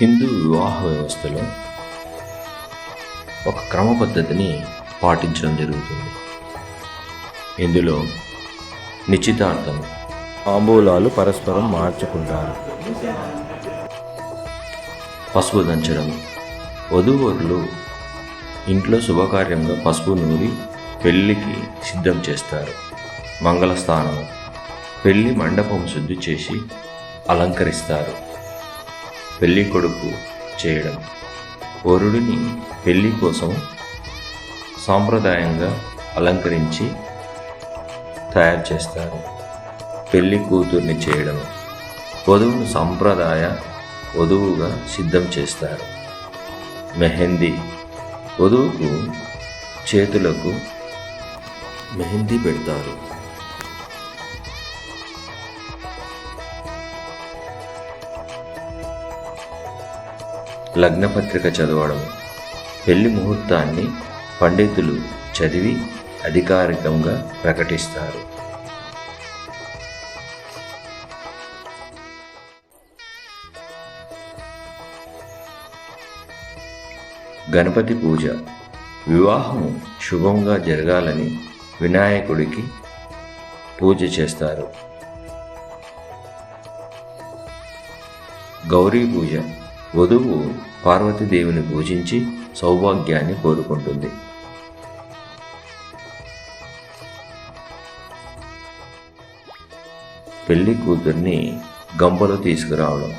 హిందూ వివాహ వ్యవస్థలో ఒక క్రమ పద్ధతిని పాటించడం జరుగుతుంది. ఇందులో నిశ్చితార్థం ఆంబూలాలు పరస్పరం మార్చుకుంటారు. పసుపు దంచడం వధూవరులు ఇంట్లో శుభకార్యంగా పసుపు నూరి పెళ్ళికి సిద్ధం చేస్తారు. మంగళస్థానం పెళ్ళి మండపం శుద్ధి చేసి అలంకరిస్తారు. పెళ్ళి కొడుకు చేయడం. వరుడిని పెళ్ళి కోసం సాంప్రదాయంగా అలంకరించి తయారు చేస్తారు. పెళ్ళి కూతుర్ని చేయడం. వధువును సంప్రదాయ వధువుగా సిద్ధం చేస్తారు. మెహందీ. వధువుకు చేతులకు మెహందీ పెడతారు. లగ్నపత్రిక చదవడం పెళ్ళి ముహూర్తాన్ని పండితులు చదివి అధికారికంగా ప్రకటిస్తారు. గణపతి పూజ. వివాహం శుభంగా జరగాలని వినాయకుడికి పూజ చేస్తారు. గౌరీ పూజ. వధువు పార్వతీదేవిని పూజించి సౌభాగ్యాన్ని కోరుకుంటుంది. పెళ్ళి కూతుర్ని గంపలో తీసుకురావడం.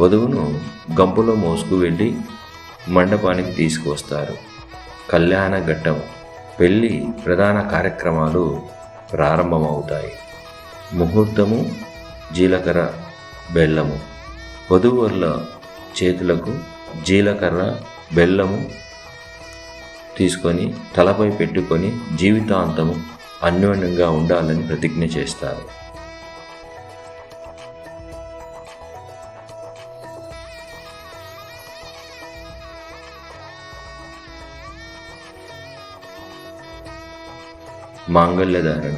వధువును గంపలో మోసుకు వెళ్ళి మండపానికి తీసుకువస్తారు. కళ్యాణ ఘట్టం పెళ్ళి ప్రధాన కార్యక్రమాలు ప్రారంభమవుతాయి. ముహూర్తము జీలకర్ర బెల్లము. వధువుల చేతులకు జీలకర్ర బెల్లము తీసుకొని తలపై పెట్టుకొని జీవితాంతము అన్యోన్యంగా ఉండాలని ప్రతిజ్ఞ చేస్తారు. మాంగళ్యధారణ.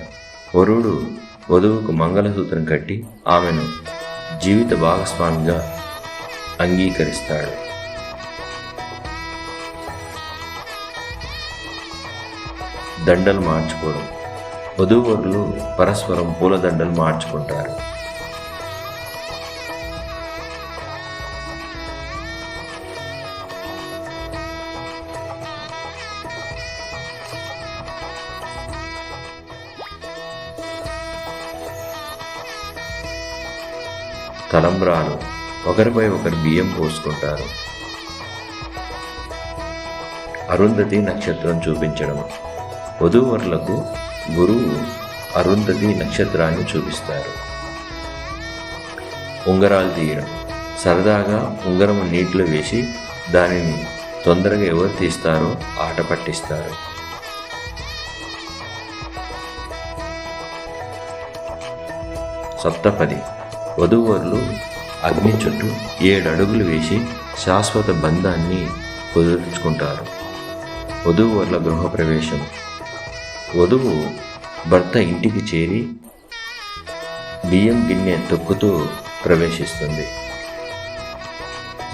వరుడు వధువుకు మంగళసూత్రం కట్టి ఆమెను జీవిత భాగస్వామిగా అంగీకరిస్తాడు. దండలు మార్చుకోవడం. వధూవరులు పరస్పరం పూల దండలు మార్చుకుంటారు. తలంబ్రాలు ఒకరిపై ఒకరు బియ్యం పోసుకుంటారు. అరుంధతి నక్షత్రం చూపించడం. వధూవరులకు గురువు అరుంధతి నక్షత్రాన్ని చూపిస్తారు. ఉంగరాలు తీయడం. సరదాగా ఉంగరం నీటిలో వేసి దానిని తొందరగా ఎవరు తీస్తారో ఆట పట్టిస్తారు. సప్తపది. వధూవరులు అగ్ని చుట్టూ ఏడు అడుగులు వేసి శాశ్వత బంధాన్ని కుదుర్చుకుంటారు. వధూవరుల గృహప్రవేశం వధువు భర్త ఇంటికి చేరి బియ్యం గిన్నె తొక్కుతూ ప్రవేశిస్తుంది.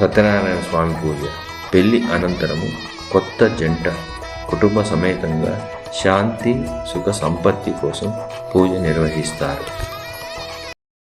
సత్యనారాయణ స్వామి పూజ. పెళ్ళి అనంతరము కొత్త జంట కుటుంబ సమేతంగా శాంతి సుఖ సంపత్తి కోసం పూజ నిర్వహిస్తారు.